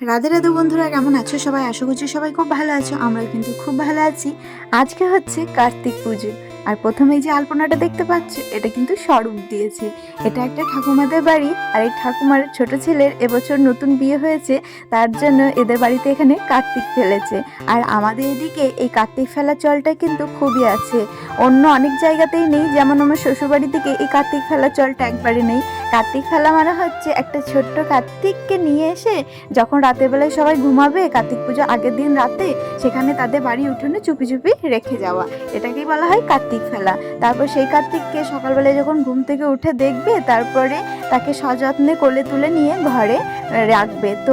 রাধে রাধে বন্ধুরা কেমন আছো সবাই? আশা করছি সবাই খুব ভালো আছো আমরা কিন্তু খুব ভালো আছি। আজকে হচ্ছে কার্তিক পুজো আর প্রথমে এই যে আলপনাটা দেখতে পাচ্ছ এটা কিন্তু স্বরূপ দিয়েছে। এটা একটা ঠাকুমাদের বাড়ি আর এই ঠাকুমার ছোট ছেলের এবছর নতুন বিয়ে হয়েছে তার জন্য এদের বাড়িতে এখানে কার্তিক ফেলেছে। আর আমাদের এদিকে এই কার্তিক ফেলার চলটা কিন্তু খুবই আছে। অন্য অনেক জায়গাতেই নেই যেমন আমার শ্বশুরবাড়ি থেকে এই কার্তিক ফেলার চলটা একবারে নেই। কার্তিক ফেলা মানে হচ্ছে একটা ছোট্ট কার্তিককে নিয়ে এসে যখন রাতের বেলায় সবাই ঘুমাবে, কার্তিক পুজো আগের দিন রাতে সেখানে তাদের বাড়ি উঠোনে চুপি চুপি রেখে যাওয়া। এটাকেই বলা হয় কার্তিক ফেলা তারপর সেই কার্তিককে সকালবেলায় যখন ঘুম থেকে উঠে দেখবে, তারপরে তাকে সযত্নে কোলে তুলে নিয়ে ঘরে রাখবে। তো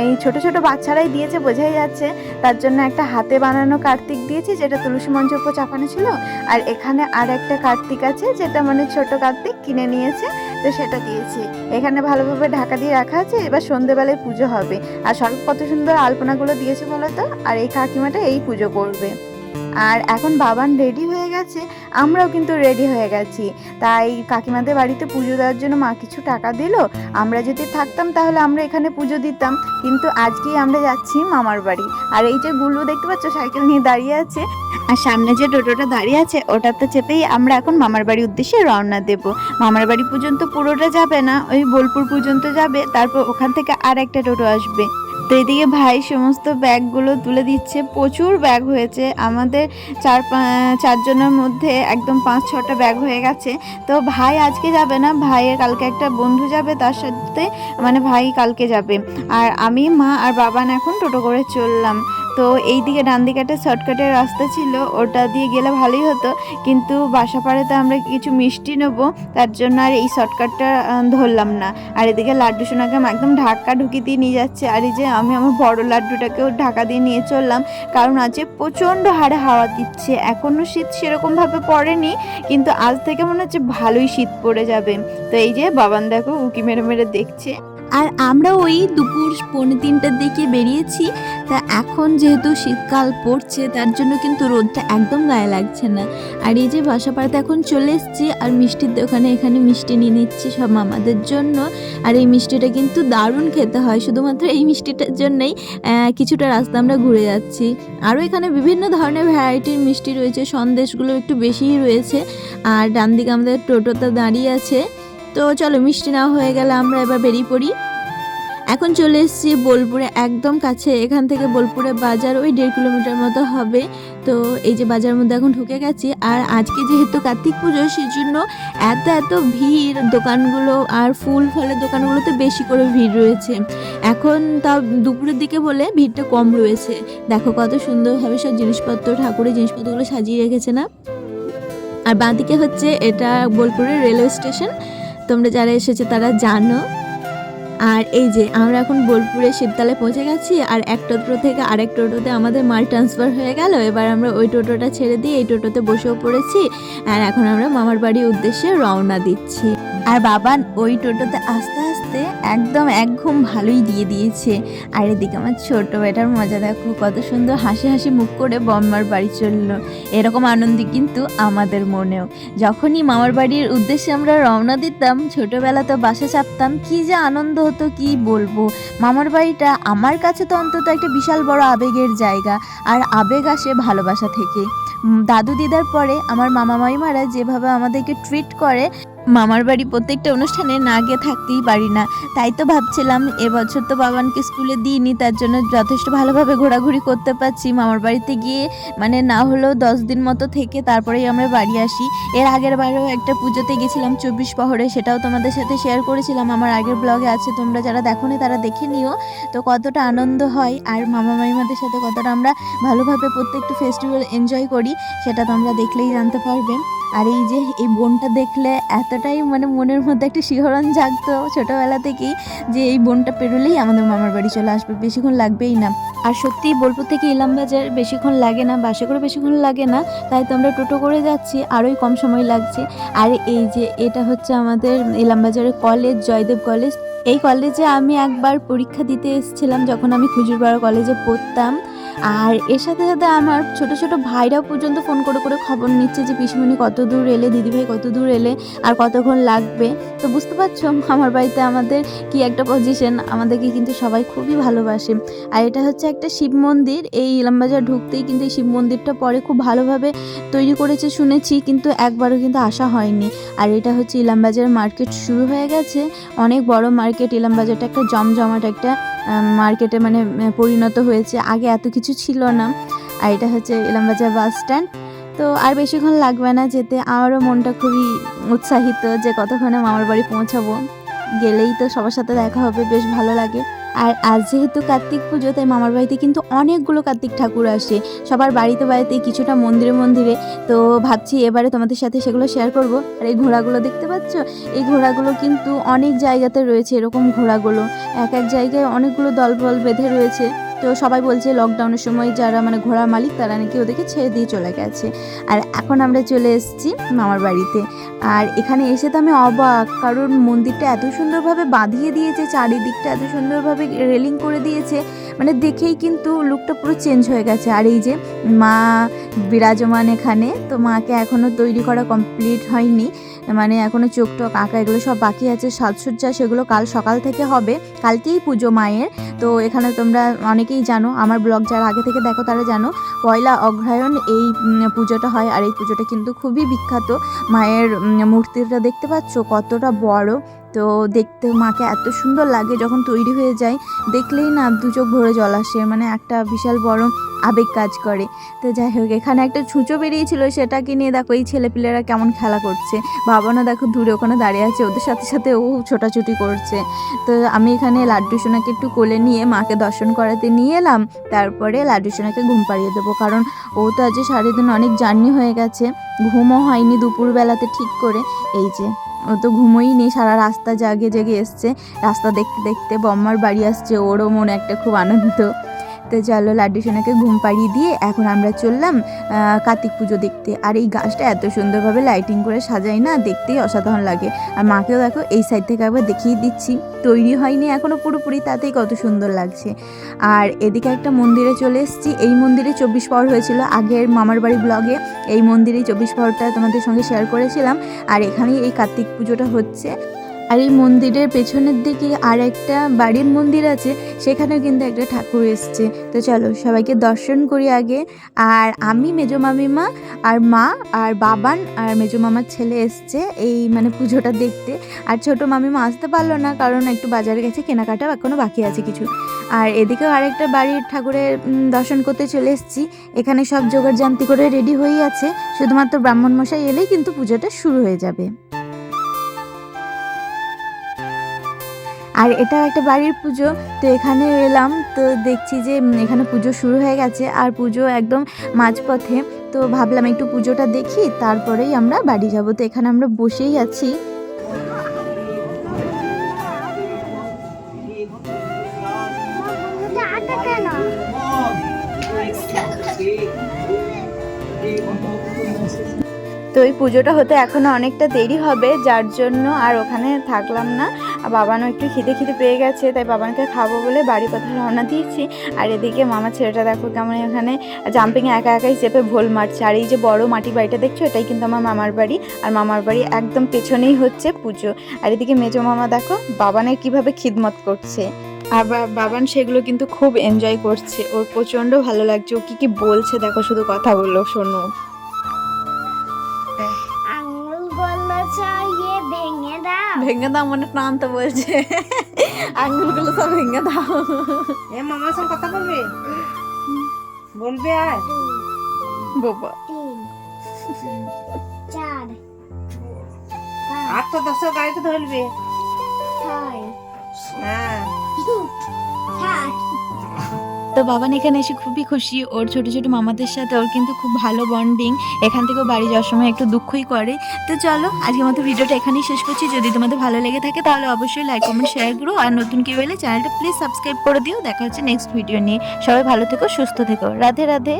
এই ছোট ছোট বাচ্চারাই দিয়েছে, বোঝাই যাচ্ছে তার জন্য একটা হাতে বানানো কার্তিক দিয়েছি, যেটা তুলসী মঞ্চের উপর চাপানো ছিল। আর এখানে আর একটা কার্তিক আছে, যেটা মানে ছোট কার্তিক কিনে নিয়েছে, তো সেটা দিয়েছি। এখানে ভালোভাবে ঢাকা দিয়ে রাখা আছে, এবার সন্ধেবেলায় পুজো হবে। আর সব কত সুন্দর আলপনাগুলো দিয়েছে বলো তো? আর এই কাকিমাটা এই পুজো করবে। আর এখন বাবান রেডি হয়ে গেছে, আমরাও কিন্তু রেডি হয়ে গেছি। তাই কাকিমাদের বাড়িতে পুজো দেওয়ার জন্য মা কিছু টাকা দিল, আমরা যদি থাকতাম তাহলে আমরা এখানে পুজো দিতাম, কিন্তু আজকেই আমরা যাচ্ছি মামার বাড়ি। আর এই যে গুলু দেখতে পাচ্ছ, সাইকেল নিয়ে দাঁড়িয়ে আছে। আর সামনে যে টোটোটা দাঁড়িয়ে আছে, ওটাতে চেপেই আমরা এখন মামার বাড়ির উদ্দেশ্যে রওনা দেব। মামার বাড়ি পর্যন্ত পুরোটা যাবে না, ওই বোলপুর পর্যন্ত যাবে, তারপর ওখান থেকে আর একটা টোটো আসবে। তো এদিকে ভাই সমস্ত ব্যাগগুলো তুলে দিচ্ছে। প্রচুর ব্যাগ হয়েছে। আমাদের চার চারজনের মধ্যে একদম পাঁচ, ছটা ব্যাগ হয়ে গেছে। তো ভাই আজকে যাবে না। ভাইয়ের কালকে একটা বন্ধু যাবে, তার সাথে মানে ভাই কালকে যাবে। আর আমি, মা আর বাবান এখন টোটো করে চললাম। তো এই দিকে ডান দিকে একটা শর্টকাটের রাস্তা ছিল, ওটা দিয়ে গেলে ভালোই হতো। কিন্তু বাসাপাড়াতে আমরা কিছু মিষ্টি নেব, তার জন্য আর এই শর্টকাটটা ধরলাম না। আর এদিকে লাড্ডু সোনাকে একদম ঢাকা ঢুকি দিয়ে নিয়ে যাচ্ছে, আর এই যে আমি আমার বড় লাড্ডুটাকেও ঢাকা দিয়ে নিয়ে চললাম, কারণ আজকে প্রচণ্ড হারে হাওয়া দিচ্ছে, এখনও শীত সেরকমভাবে পড়েনি, কিন্তু আজ থেকে মনে হচ্ছে ভালোই শীত পড়ে যাবে। তো এই যে বাবান দেখো, উকি মেরে মেরে দেখছে। আর আমরা ওই দুপুর পৌনে তিনটার দিকে বেরিয়েছি। তা এখন যেহেতু শীতকাল পড়ছে, তার জন্য কিন্তু রোদটা একদম গায়ে লাগছে না। আর এই যে বাসাপাড়াতে এখন চলে এসেছি আর মিষ্টির দোকানে এখানে মিষ্টি নিয়ে নিচ্ছি সব মামাদের জন্য। আর এই মিষ্টিটা কিন্তু দারুণ খেতে হয়, শুধুমাত্র এই মিষ্টিটার জন্যই কিছুটা রাস্তা আমরা ঘুরে যাচ্ছি। আরও এখানে বিভিন্ন ধরনের ভ্যারাইটির মিষ্টি রয়েছে, সন্দেশগুলো একটু বেশিই রয়েছে। আর ডান দিকে আমাদের টোটোতে দাঁড়িয়ে আছে। তো চলো মিষ্টি না হয়ে গেলে আমরা এবার বেরিয়ে পড়ি। এখন চলে এসেছি বোলপুরে, একদম কাছে। এখান থেকে বোলপুরে বাজার ওই দেড় কিলোমিটার মতো হবে। তো এই যে বাজারের মধ্যে এখন ঢুকে গেছি। আর আজকে যেহেতু কার্তিক পুজো সেই জন্য এত এত ভিড়, দোকানগুলো আর ফুল ফলের দোকানগুলোতে বেশি করে ভিড় রয়েছে। এখন তাও দুপুরের দিকে বলে ভিড়টা কম রয়েছে। দেখো কত সুন্দরভাবে সব জিনিসপত্র, ঠাকুরের জিনিসপত্রগুলো সাজিয়ে রেখেছে না? আর বাঁদিকে হচ্ছে এটা বোলপুরের রেলওয়ে স্টেশন। তোমরা যারা এসেছ তারা জানো। আর এই যে, আমরা এখন বোলপুরে শিবতলায় পৌঁছে গেছি, আর এক টোটো থেকে আরেক টোটোতে আমাদের মাল ট্রান্সফার হয়ে গেল। এবার আমরা ওই টোটোটা ছেড়ে দিয়ে এই টোটোতে বসেও পড়েছি। আর এখন আমরা মামার বাড়ির উদ্দেশ্যে রওনা দিচ্ছি। আর বাবা ওই টোটোতে আস্তে আস্তে একদম এক ঘুম ভালোই দিয়ে দিয়েছে। আর এদিকে আমার ছোট বেটার মজা দেখো, কত সুন্দর হাসি হাসি মুখ করে বম্মার বাড়ি চলল। এরকম আনন্দ কিন্তু আমাদের মনেও। যখনই মামার বাড়ির উদ্দেশ্যে আমরা রওনা দিতাম, ছোটবেলা তো বাসে চাপতাম, কি যে আনন্দ হতো, কি বলব? মামার বাড়িটা আমার কাছে তো অন্তত একটা বিশাল বড় আবেগের জায়গা, আর আবেগ আসে ভালোবাসা থেকে। দাদু দিদার পরে আমার মামা মাইমারা যেভাবে আমাদেরকে ট্রিট করে মামার বাড়ি প্রত্যেকটা অনুষ্ঠানে না গিয়ে থাকতেই পারি না। তাই তো ভাবছিলাম, এবছর তো বাবানকে স্কুলে দিইনি, তার জন্য যথেষ্ট ভালোভাবে ঘোরাঘুরি করতে পারছি। মামার বাড়িতে গিয়ে মানে না হলেও দশ দিন মতো থেকে তারপরেই আমরা বাড়ি আসি। এর আগের বারেও একটা পুজোতে গেছিলাম চব্বিশ পহরে, সেটাও তোমাদের সাথে শেয়ার করেছিলাম। আমার আগের ব্লগে আছে, তোমরা যারা দেখোনি তারা দেখে নিও। তো কতটা আনন্দ হয়, আর মামা মামিমাদের সাথে কতটা আমরা ভালোভাবে প্রত্যেকটা ফেস্টিভ্যাল এনজয় করি, সেটা তোমরা দেখলেই জানতে পারবে। আর এই যে এই বোনটা দেখলে এতটাই মানে মনের মধ্যে একটা শিহরণ জাগতো ছোটোবেলা থেকেই যে এই বোনটা পেরোলেই আমাদের মামার বাড়ি চলে আসবে, বেশিক্ষণ লাগবেই না। আর সত্যিই বোলপুর থেকে ইলাম বাজার বেশিক্ষণ লাগে না বাসে করে বেশিক্ষণ লাগে না, তাই তো আমরা টোটো করে যাচ্ছি, আরোই কম সময় লাগছে। আর এই যে এটা হচ্ছে আমাদের ইলামবাজারের কলেজ, জয়দেব কলেজ। এই কলেজে আমি একবার পরীক্ষা দিতে এসেছিলাম যখন আমি খুজুরপাড়া কলেজে পড়তাম। আর এর সাথে সাথে আমার ছোট ছোট ভাইরাও পর্যন্ত ফোন করে করে খবর নিচ্ছে যে, পিসিমণি কত দূর এলে? দিদিভাই কত দূর এলে? আর কতক্ষণ লাগবে? তো বুঝতে পারছ, আমার বাড়িতে আমাদের কি একটা পজিশন আমাদেরকে কিন্তু সবাই খুবই ভালোবাসে। আর এটা হচ্ছে একটা শিব মন্দির। এই ইলামবাজার ঢুকতেই কিন্তু এই শিব মন্দিরটা পরে খুব ভালোভাবে তৈরি করেছে শুনেছি, কিন্তু একবারও কিন্তু আসা হয়নি। আর এটা হচ্ছে ইলামবাজার মার্কেট শুরু হয়ে গেছে। অনেক বড় মার্কেট, ইলামবাজারটা একটা জমজমাট একটা মার্কেটে মানে পরিণত হয়েছে। আগে এত কিছু ছিল না। আর এটা হচ্ছে ইলামবাজার বাস স্ট্যান্ড তো আর বেশিক্ষণ লাগবে না যেতে। আমারও মনটা খুবই উৎসাহিত যে কতক্ষণে মামার বাড়ি পৌঁছাবো। গেলেই তো সবার সাথে দেখা হবে, বেশ ভালো লাগে। আর আজ যেহেতু কার্তিক পুজো, তাই মামার বাড়িতে কিন্তু অনেকগুলো কার্তিক ঠাকুর আসে। সবার বাড়িতে বাড়িতে কিছুটা মন্দিরে মন্দিরে। তো ভাবছি এবারে তোমাদের সাথে সেগুলো শেয়ার করব। আর এই ঘোড়াগুলো দেখতে পাচ্ছ? এই ঘোড়াগুলো কিন্তু অনেক জায়গাতে রয়েছে এরকম ঘোড়াগুলো। এক এক জায়গায় অনেকগুলো দলবল বেঁধে রয়েছে। তো সবাই বলছে লকডাউনের সময় যারা মানে ঘোড়ার মালিক, তারা নাকি ওদেরকে ছেড়ে দিয়ে চলে গেছে। আর এখন আমরা চলে এসেছি মামার বাড়িতে। আর এখানে এসে তো আমি অবাক, কারণ মন্দিরটা এত সুন্দরভাবে বাঁধিয়ে দিয়েছে, চারিদিকটা এত সুন্দরভাবে রেলিং করে দিয়েছে। মানে দেখেই কিন্তু লুকটা পুরো চেঞ্জ হয়ে গেছে। আর এই যে মা বিরাজমান এখানে, তো মাকে এখনও তৈরি করা কমপ্লিট হয়নি। মানে এখনও চোখ টোক আঁকা, এগুলো সব বাকি আছে, সাজসজ্জা সেগুলো কাল সকাল থেকে হবে, কালকেই পুজো মায়ের। তো এখানে তোমরা অনেকেই জানো, আমার ব্লগ যারা আগে থেকে দেখো তারা জানো, পয়লা অগ্রায়ণ এই পুজোটা হয় আর এই পুজোটা কিন্তু খুবই বিখ্যাত। মায়ের মূর্তিটা দেখতে পাচ্ছ কতটা বড় তো দেখতে মাকে এত সুন্দর লাগে যখন তৈরি হয়ে যায়, দেখলেই না দু চোখ ভরে জল আসে মানে একটা বিশাল বড় আবেগ কাজ করে। তো যাই হোক, এখানে একটা ছুঁচো বেরিয়েছিল, সেটাকে নিয়ে দেখো এই ছেলেপিলেরা কেমন খেলা করছে। বাবানও দেখো দূরে ওখানে দাঁড়িয়ে আছে, ওদের সাথে সাথে ও ছোটাছুটি করছে। তো আমি এখানে লাড্ডু সোনাকে একটু কোলে নিয়ে মাকে দর্শন করাতে নিয়ে এলাম, তারপরে লাড্ডু সোনাকে ঘুম পাড়িয়ে দেবো, কারণ ও তো আজ সারাদিন অনেক জার্নি হয়ে গেছে, ঘুমও হয়নি দুপুরবেলাতে ঠিক করে। এই যে ও তো ঘুমোই নেই সারা রাস্তা জাগে জেগে এসছে। রাস্তা দেখতে দেখতে বম্মার বাড়ি আসছে, ওরও মনে একটা খুব আনন্দ। তো চলো লাড্ডু সোনাকে ঘুম পাড়িয়ে দিয়ে এখন আমরা চললাম কার্তিক পুজো দেখতে। আর এই গাছটা এত সুন্দরভাবে লাইটিং করে সাজাই না, দেখতেই অসাধারণ লাগে। আর মাকেও দেখো, এই সাইড থেকে একবার দেখিয়ে দিচ্ছি। তৈরি হয়নি এখনও পুরোপুরি, তাতেই কত সুন্দর লাগছে। আর এদিকে একটা মন্দিরে চলে এসেছি। এই মন্দিরে চব্বিশ পর হয়েছিল আগের মামার বাড়ি ব্লগে এই মন্দিরে চব্বিশ পরটা তোমাদের সঙ্গে শেয়ার করেছিলাম। আর এখানেই এই কার্তিক পুজোটা হচ্ছে। আর এই মন্দিরের পেছনের দিকে আর একটা বাড়ির মন্দির আছে, সেখানেও কিন্তু একটা ঠাকুর এসছে। তো চলো সবাইকে দর্শন করি আগে। আর আমি মেজো মামিমা, আর মা, আর বাবান, আর মেজো মামার ছেলে এসছে এই মানে পুজোটা দেখতে। আর ছোট মামিমা আসতে পারল না, কারণ একটু বাজারে গেছে কেনাকাটা এখনও বাকি আছে কিছু। আর এদিকেও আরেকটা বাড়ির ঠাকুরের দর্শন করতে চলে এসেছি। এখানে সব জোগাড় জান্তি করে রেডি হয়ে আছে। শুধুমাত্র ব্রাহ্মণ মশাই এলেই কিন্তু পুজোটা শুরু হয়ে যাবে। আর এটা একটা বাড়ির পুজো, তো এখানে এলাম, তো দেখছি যে এখানে পুজো শুরু হয়ে গেছে, আর পুজো একদম মাঝপথে। তো ভাবলাম একটু পুজোটা দেখি, তারপরেই আমরা বাড়ি যাব। তো এখানে আমরা বসেই আছি। এই পুজোটা হতে এখনও অনেকটা দেরি হবে, যার জন্য আর ওখানে থাকলাম না। বাবানও একটু খিদে খিদে পেয়ে গেছে, তাই বাবানকে খাব বলে বাড়ি কথা রওনা দিয়েছি। আর এদিকে মামা ছেলেটা দেখো কেমন এখানে জাম্পিংয়ে একা একাই চেপে ভোল মারছে। আর এই যে বড় মাটি বাড়িটা দেখছ, এটাই কিন্তু আমার মামার বাড়ি। আর মামার বাড়ি একদম পেছনেই হচ্ছে পুজো। আর এদিকে মেজো মামা দেখো বাবানের কীভাবে খিদমত করছে। আর বাবান সেগুলো কিন্তু খুব এনজয় করছে। ওর প্রচণ্ড ভালো লাগছে। ও কী কী বলছে দেখো, শুধু কথাগুলো শোনো। ভেঙে দাও মনে প্রাণ তো বলছে আঙ্গুলগুলো সব ভেঙে দাও এ মামার সঙ্গে কথা বলবে বলবে আর বাবা আর তো দশ গাড়িতে ধরবে ছয় হ্যাঁ তো বাবান এখানে এসে খুবই খুশি। ওর ছোট ছোট মামাদের সাথে ওর কিন্তু খুব ভালো বন্ডিং এখান থেকেও বাড়ি যাওয়ার সময় একটু দুঃখই করে। তো চলো আজকে মতো ভিডিওটা এখানেই শেষ করছি। যদি তোমাদের ভালো লেগে থাকে তাহলে অবশ্যই লাইক কমেন্ট শেয়ার করো। আর নতুন কেউ এলে চ্যানেলটা প্লিজ সাবস্ক্রাইব করে দিও। দেখা হচ্ছে নেক্সট ভিডিও নিয়ে। সবাই ভালো থেকো, সুস্থ থেকো। রাধে রাধে।